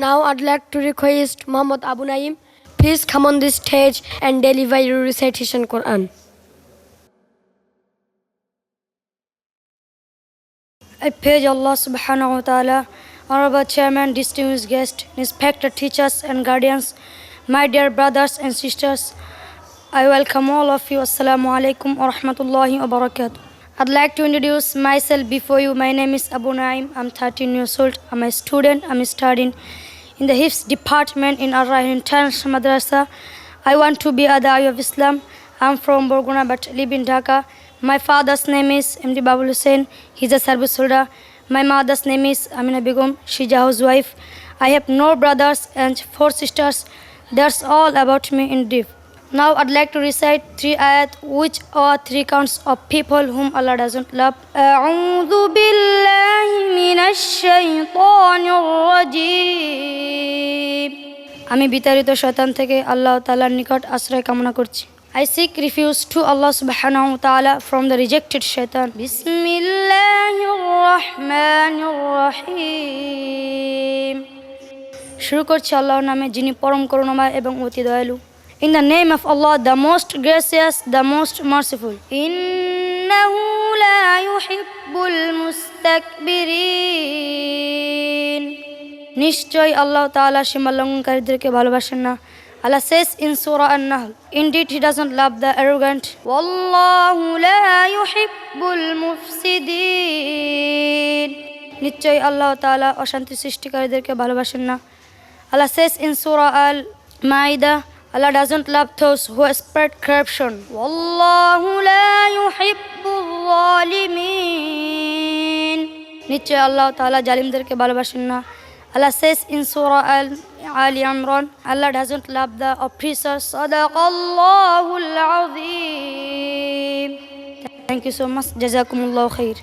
Now I'd like to request Muhammad Abu Naim, please come on this stage and deliver your recitation Quran. I praise Allah subhanahu wa ta'ala, honorable chairman, distinguished guests, respected teachers and guardians, my dear brothers and sisters. I welcome all of you. Assalamu alaikum wa rahmatullahi wa barakatuh. I'd like to introduce myself before you. My name is Abu Naim. I'm 13 years old. I'm a student. I'm studying in the HIFS department in Ar-Rahim International Madrasa. I want to be a Da'i of Islam. I'm from Borguna but live in Dhaka. My father's name is MD Babul Hussain. He's a service holder. My mother's name is Amina Begum. She's a housewife. I have no brothers and four sisters. That's all about me in brief. Now I'd like to recite three ayat which are three counts of people whom Allah doesn't love. أعوذ بالله من الشيطان الرجيم আমি বিতাড়িত শয়তান থেকে আল্লাহ তালার নিকট আশ্রয় কামনা করছি। I seek refuge to Allah subhanahu wa ta'ala from the rejected. শুরু করছি আল্লাহর নামে, যিনি পরম করুণাময় এবং অতি দয়ালু। In the name of Allah the most gracious the most merciful ইন্নাহু লা ইউহিব্বুল মুস্তাকবিরিন। নিশ্চয়ই আল্লাহ তালা সীমালঙ্ঘনকারীদেরকে ভালোবাসেন না। আল্লাহ শেষ ইন সোরা আন্নাহল indeed he doesn't love the arrogant নিশ্চয়ই আল্লাহ তালা অশান্তি সৃষ্টিকারীদেরকে ভালোবাসেন না। আল্লাহ শেষ in Surah Al Maidah Allah doesn't love those who spread corruption নিশ্চয় নিশ্চয়ই আল্লাহ তালা জালিমদেরকে ভালোবাসেন না। Allah says in Surah Al Ali Imran, Allah doesn't love the oppressors. Sadaqallahul Azim. Thank you so much. Jazakumullah khair.